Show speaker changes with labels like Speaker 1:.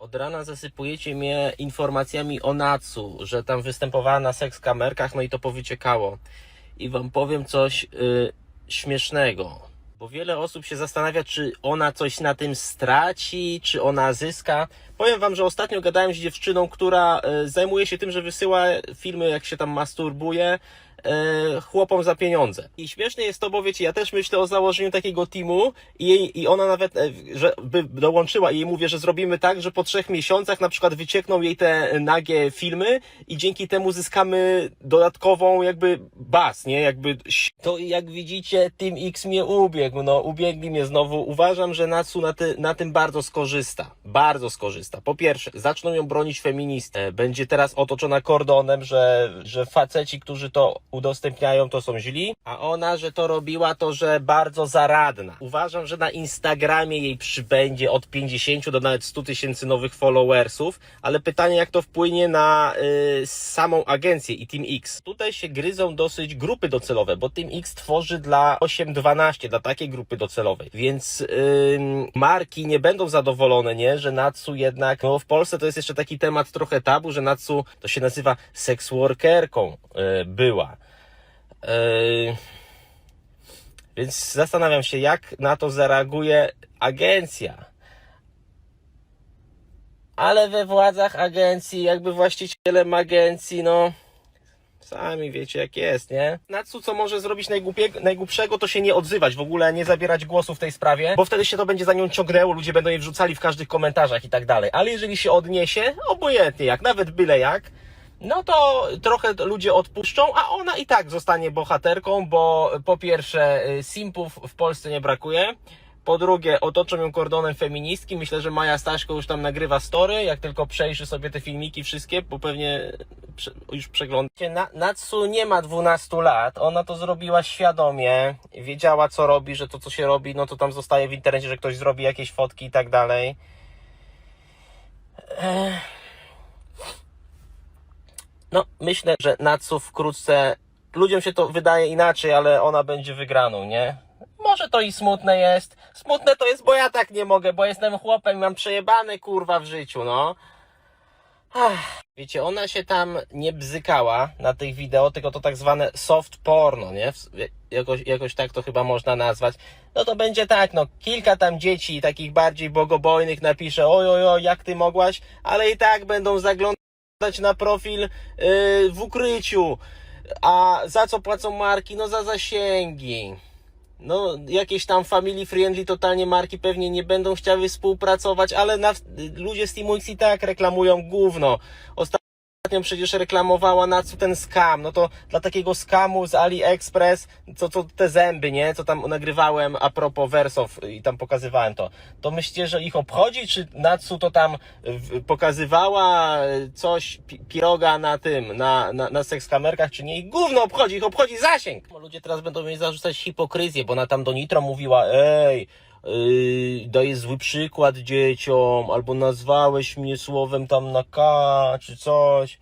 Speaker 1: Od rana zasypujecie mnie informacjami o Natsu, że tam występowała na seks kamerkach, no i to powyciekało. I wam powiem coś y, śmiesznego. Bo wiele osób się zastanawia, czy ona coś na tym straci, czy ona zyska. Powiem wam, że ostatnio gadałem z dziewczyną, która y, zajmuje się tym, że wysyła filmy, jak się tam masturbuje, y, chłopom za pieniądze. I śmieszne jest to, bo wiecie, ja też myślę o założeniu takiego teamu i, jej, i ona nawet, e, że by dołączyła i jej mówię, że zrobimy tak, że po trzech miesiącach na przykład wyciekną jej te nagie filmy i dzięki temu zyskamy dodatkową jakby bas, nie? Jakby to jak widzicie Team X mnie ubiegł, no ubiegli mnie znowu. Uważam, że Natsu na, ty, na tym bardzo skorzysta. Bardzo skorzysta. Po pierwsze, zaczną ją bronić feministy. Będzie teraz otoczona kordonem, że, że faceci, którzy to udostępniają, to są źli, a ona, że to robiła, to że bardzo zaradna. Uważam, że na Instagramie jej przybędzie od 50 do nawet 100 tysięcy nowych followersów, ale pytanie, jak to wpłynie na y, samą agencję i Team X. Tutaj się gryzą dosyć grupy docelowe, bo Team X tworzy dla 8-12, dla takiej grupy docelowej, więc ym, marki nie będą zadowolone, nie, że Natsu jednak, no w Polsce to jest jeszcze taki temat trochę tabu, że Natsu to się nazywa sex workerką y, była. Y, więc zastanawiam się, jak na to zareaguje agencja. Ale we władzach agencji, jakby właścicielem agencji, no. Sami wiecie jak jest, nie? Natsu co może zrobić najgłupszego, to się nie odzywać, w ogóle nie zabierać głosu w tej sprawie, bo wtedy się to będzie za nią ciągnęło, ludzie będą jej wrzucali w każdych komentarzach i tak dalej. Ale jeżeli się odniesie, obojętnie jak, nawet byle jak, no to trochę ludzie odpuszczą, a ona i tak zostanie bohaterką, bo po pierwsze y, simpów w Polsce nie brakuje. Po drugie, otoczą ją kordonem feministki. Myślę, że Maja Staśko już tam nagrywa story, jak tylko przejrzy sobie te filmiki wszystkie, bo pewnie już przegląda. Na, Natsu nie ma 12 lat, ona to zrobiła świadomie, wiedziała co robi, że to co się robi, no to tam zostaje w internecie, że ktoś zrobi jakieś fotki i tak dalej. No, myślę, że Natsu wkrótce, ludziom się to wydaje inaczej, ale ona będzie wygraną, nie? Może to i smutne jest. Smutne to jest, bo ja tak nie mogę, bo jestem chłopem mam przejebane kurwa w życiu, no. Ach, wiecie, ona się tam nie bzykała na tych wideo, tylko to tak zwane soft porno, nie? Jakoś, jakoś tak to chyba można nazwać. No to będzie tak, no, kilka tam dzieci takich bardziej bogobojnych napisze, oj, oj, oj, jak ty mogłaś, ale i tak będą zaglądać na profil yy, w ukryciu. A za co płacą marki? No za zasięgi. No, jakieś tam family friendly totalnie marki pewnie nie będą chciały współpracować, ale na, ludzie z Teamu X i tak reklamują gówno. Ostatnio przecież reklamowała na co ten skam. No to dla takiego skamu z AliExpress, co, co te zęby, nie? Co tam nagrywałem a propos Wersow i tam pokazywałem to. To myślicie, że ich obchodzi, czy Natsu to tam pokazywała coś, pi- piroga na tym, na, na, na seks kamerkach, czy nie? Ich gówno obchodzi, ich obchodzi zasięg. Ludzie teraz będą mi zarzucać hipokryzję, bo ona tam do Nitro mówiła, ej, Yy, daje zły przykład dzieciom, albo nazwałeś mnie słowem tam na K, czy coś.